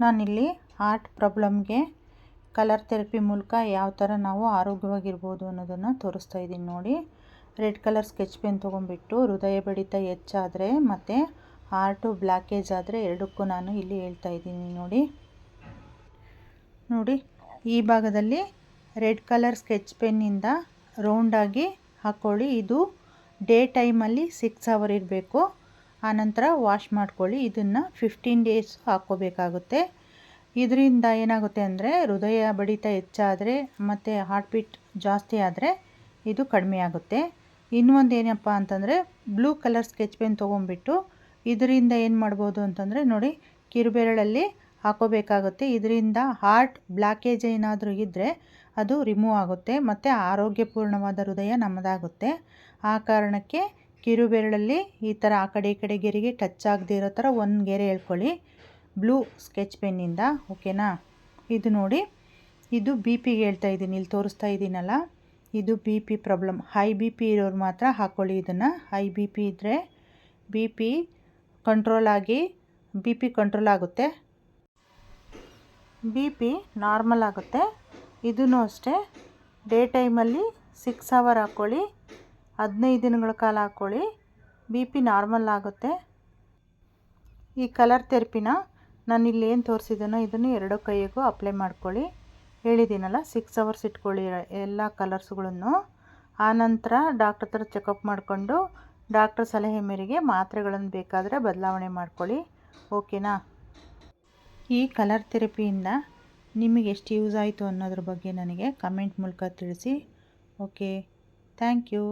ನಾನಿಲ್ಲಿ heart ಪ್ರಾಬ್ಲಮ್ಗೆ colour therapy ಮೂಲಕ ಯಾವ ಥರ ನಾವು ಆರೋಗ್ಯವಾಗಿರ್ಬೋದು ಅನ್ನೋದನ್ನು ತೋರಿಸ್ತಾ ಇದ್ದೀನಿ ನೋಡಿ. ರೆಡ್ ಕಲರ್ ಸ್ಕೆಚ್ ಪೆನ್ ತೊಗೊಂಡ್ಬಿಟ್ಟು ಹೃದಯ ಬಡಿತ ಹೆಚ್ಚಾದರೆ ಮತ್ತು ಹಾರ್ಟು ಬ್ಲ್ಯಾಕೇಜ್ ಆದರೆ ಎರಡಕ್ಕೂ ನಾನು ಇಲ್ಲಿ ಹೇಳ್ತಾ ಇದ್ದೀನಿ ನೋಡಿ. ನೋಡಿ, ಈ ಭಾಗದಲ್ಲಿ ರೆಡ್ ಕಲರ್ ಸ್ಕೆಚ್ ಪೆನ್ನಿಂದ ರೌಂಡಾಗಿ ಹಾಕ್ಕೊಳ್ಳಿ ಇದು ಡೇ ಟೈಮಲ್ಲಿ ಸಿಕ್ಸ್ ಅವರ್ ಇರಬೇಕು. ಆನಂತರ ವಾಶ್ ಮಾಡ್ಕೊಳ್ಳಿ. ಇದನ್ನು ಫಿಫ್ಟೀನ್ ಡೇಸ್ ಹಾಕ್ಕೋಬೇಕಾಗುತ್ತೆ. ಇದರಿಂದ ಏನಾಗುತ್ತೆ ಅಂದರೆ ಹೃದಯ ಬಡಿತ ಹೆಚ್ಚಾದರೆ ಮತ್ತು ಹಾರ್ಟ್ ಬೀಟ್ ಜಾಸ್ತಿ ಆದರೆ ಇದು ಕಡಿಮೆ ಆಗುತ್ತೆ. ಇನ್ನೊಂದು ಏನಪ್ಪ ಅಂತಂದರೆ ಬ್ಲೂ ಕಲರ್ ಸ್ಕೆಚ್ ಪೆನ್ ತೊಗೊಂಡ್ಬಿಟ್ಟು ಇದರಿಂದ ಏನು ಮಾಡ್ಬೋದು ಅಂತಂದರೆ ನೋಡಿ ಕಿರುಬೆರಳಲ್ಲಿ ಹಾಕೋಬೇಕಾಗುತ್ತೆ ಇದರಿಂದ ಹಾರ್ಟ್ ಬ್ಲಾಕೇಜ್ ಏನಾದರೂ ಇದ್ದರೆ ಅದು ರಿಮೂವ್ ಆಗುತ್ತೆ ಮತ್ತು ಆರೋಗ್ಯಪೂರ್ಣವಾದ ಹೃದಯ ನಮ್ಮದಾಗುತ್ತೆ. ಆ ಕಾರಣಕ್ಕೆ ಕಿರುಬೆರಳಲ್ಲಿ ಈ ಥರ ಆ ಕಡೆ ಈ ಕಡೆ ಗೆರೆಗೆ ಟಚ್ ಆಗದೆ ಇರೋ ಥರ ಒಂದು ಗೆರೆ ಹೇಳ್ಕೊಳ್ಳಿ ಬ್ಲೂ ಸ್ಕೆಚ್ ಪೆನ್ನಿಂದ, ಓಕೆನಾ? ಇದು ನೋಡಿ, ಇದು ಬಿ ಪಿಗೆ ಹೇಳ್ತಾ ಇದ್ದೀನಿ, ಇಲ್ಲಿ ತೋರಿಸ್ತಾ ಇದ್ದೀನಲ್ಲ? ಇದು B P problem. High B P ಇರೋರು ಮಾತ್ರ ಹಾಕ್ಕೊಳ್ಳಿ ಇದನ್ನು. ಹೈ ಬಿ ಪಿ ಇದ್ದರೆ ಬಿ ಪಿ ಕಂಟ್ರೋಲ್ ಆಗಿ, ಬಿ ಪಿ ಕಂಟ್ರೋಲ್ ಆಗುತ್ತೆ. ಬಿ ಪಿ ನಾರ್ಮಲ್ ಆಗುತ್ತೆ. ಇದೂ ಅಷ್ಟೇ, ಡೇ ಟೈಮಲ್ಲಿ ಸಿಕ್ಸ್ ಅವರ್ ಹಾಕ್ಕೊಳ್ಳಿ ಹದಿನೈದು ದಿನಗಳ ಕಾಲ ಹಾಕ್ಕೊಳ್ಳಿ. ಬಿ ಪಿ ನಾರ್ಮಲ್ ಆಗುತ್ತೆ. ಈ ಕಲರ್ ಥೆರಪಿನ ನಾನು ಇಲ್ಲಿ ಏನು ತೋರಿಸಿದ್ದೀನೋ ಇದನ್ನು ಎರಡು ಕೈಯಿಗೂ ಅಪ್ಲೈ ಮಾಡ್ಕೊಳ್ಳಿ. ಹೇಳಿದ್ದೀನಲ್ಲ ಸಿಕ್ಸ್ ಅವರ್ಸ್ ಇಟ್ಕೊಳ್ಳಿ ಎಲ್ಲ ಕಲರ್ಸ್ಗಳನ್ನು. ಆನಂತರ ಡಾಕ್ಟ್ರ್ ಹತ್ರ ಚೆಕಪ್ ಮಾಡಿಕೊಂಡು ಡಾಕ್ಟ್ರ್ ಸಲಹೆ ಮೇರೆಗೆ ಮಾತ್ರೆಗಳನ್ನು ಬೇಕಾದರೆ ಬದಲಾವಣೆ ಮಾಡ್ಕೊಳ್ಳಿ. ಓಕೆನಾ? ಈ ಕಲರ್ ಥೆರಪಿಯಿಂದ ನಿಮಗೆ ಎಷ್ಟು ಯೂಸ್ ಆಯಿತು ಅನ್ನೋದ್ರ ಬಗ್ಗೆ ನನಗೆ ಕಮೆಂಟ್ ಮೂಲಕ ತಿಳಿಸಿ. Okay, thank you.